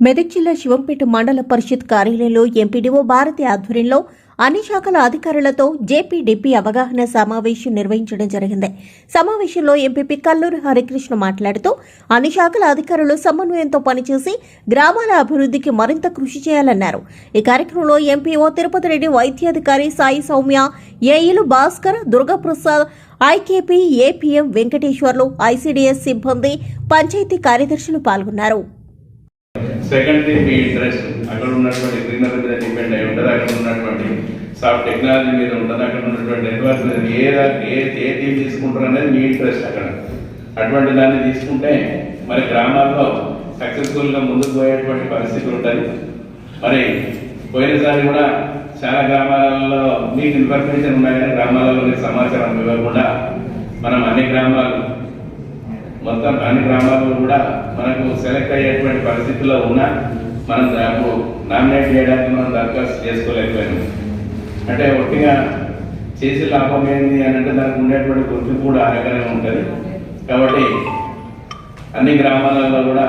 మెదక్ జిల్లా శివంపేట మండల పరిషత్ కార్యాలయంలో ఎంపీడీఓ భారతి ఆధ్వర్యంలో అన్ని శాఖల అధికారులతో జేపీడీపీ అవగాహన సమావేశం నిర్వహించడం జరిగింది. సమావేశంలో ఎంపీపీ కల్లూరి హరికృష్ణ మాట్లాడుతూ అన్ని శాఖల అధికారులు సమన్వయంతో పనిచేసి గ్రామాల అభివృద్ధికి మరింత కృషి చేయాలన్నారు. ఈ కార్యక్రమంలో ఎంపీఓ తిరుపతి రెడ్డి వైద్యాధికారి Sai Soumya ఏఈలు Bhaskar Durgaprasad IKP APM Venkateswarlu ICDS సిబ్బంది పంచాయతీ కార్యదర్శులు పాల్గొన్నారు. సెకండ్ థింగ్ మీ ఇంట్రెస్ట్ అక్కడ ఉన్నటువంటి గ్రీనరీ మీద డిపెండ్ అయి ఉంటుంది. అక్కడ ఉన్నటువంటి సాఫ్ట్ టెక్నాలజీ మీద ఉంటుంది. అక్కడ ఉన్నటువంటి నెట్వర్క్ మీద ఏ ఏ ఏ టీం తీసుకుంటారు అనేది మీ ఇంట్రెస్ట్ అక్కడ. అటువంటి దాన్ని తీసుకుంటే మరి గ్రామాల్లో సక్సెస్ఫుల్గా ముందుకు పోయేటువంటి పరిస్థితి ఉంటుంది. మరి పోయినసారి కూడా చాలా గ్రామాలలో మీకు ఇన్ఫర్మేషన్ ఉన్నాయి గ్రామాలలో మీకు సమాచారం ఇవ్వకుండా మనం అన్ని గ్రామాలు మొత్తం అన్ని గ్రామాల్లో కూడా మనకు సెలెక్ట్ అయ్యేటువంటి పరిస్థితుల్లో ఉన్నా మనం దాపు నామినేట్ చేయడానికి మనం దరఖాస్తు చేసుకోలేకపోయాము. అంటే ఒట్టిగా చేసి లాభం ఏంది అని అంటే దానికి ఉండేటువంటి గుర్తింపు కూడా ఆ ఉంటుంది. కాబట్టి అన్ని గ్రామాలలో కూడా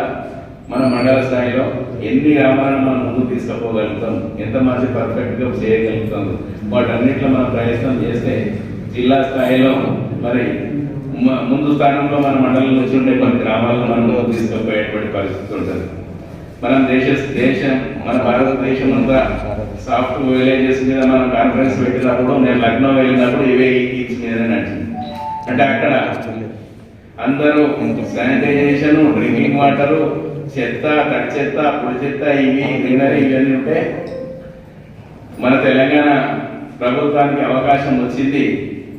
మన మండల స్థాయిలో ఎన్ని గ్రామాలను మనం ముందుకు తీసుకుపోగలుగుతాం ఎంత మంచి పర్ఫెక్ట్గా చేయగలుగుతాం వాటన్నిట్లో మనం ప్రయత్నం చేస్తే జిల్లా స్థాయిలో మరి ముందు స్థానంలో మన మండలం నుంచి ఉండే కొన్ని గ్రామాలను మనం తీసుకుపోయేటువంటి పరిస్థితి ఉంటుంది. మనం దేశ దేశం మన భారతదేశం అంతా సాఫ్ట్ విలేజెస్ మీద మనం కాన్ఫరెన్స్ పెట్టినప్పుడు నేను లక్నో వెళ్ళినప్పుడు ఇవే ఈచ్ టీమ్స్ మీదనే నడిచింది. అంటే అక్కడ అందరూ శానిటైజేషన్ డ్రింకింగ్ వాటర్ చెత్త తడి చెత్త పొడి చెత్త ఇవి గ్రీనరీ ఇవన్నీ ఉంటే మన తెలంగాణ ప్రభుత్వానికి అవకాశం వచ్చింది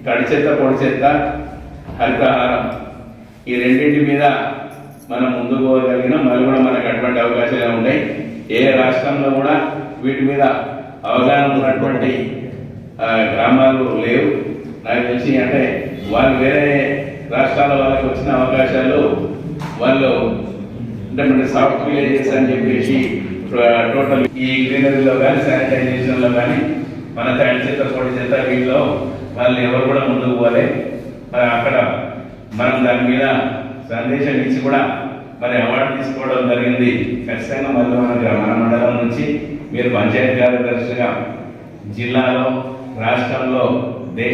తడి చెత్త పొడి చెత్త హరితహారం. ఈ రెండింటి మీద మనం ముందుకు పోగలిగినా మళ్ళీ కూడా మనకు అటువంటి అవకాశాలు ఉంటాయి. ఏ రాష్ట్రంలో కూడా వీటి మీద అవగాహన ఉన్నటువంటి గ్రామాలు లేవు. నాకు తెలిసి అంటే వాళ్ళు వేరే రాష్ట్రాల వాళ్ళకి వచ్చిన అవకాశాలు వాళ్ళు అంటే మన సాఫ్ట్ విలేజెస్ అని చెప్పేసి టోటల్ ఈ గ్రీనరీలో కానీ శానిటైజేషన్లో కానీ మన తడి చేత పొడి చేత వీటిలో వాళ్ళు ఎవరు కూడా ముందుకు పోలే. మరి అక్కడ మనం దాని మీద సందేశం ఇచ్చి కూడా మరి అవార్డు తీసుకోవడం జరిగింది. ఖచ్చితంగా మళ్ళీ మన గ్రా- మన మండలం నుంచి మీరు పంచాయతీ కార్యదర్శిగా జిల్లాలో రాష్ట్రంలో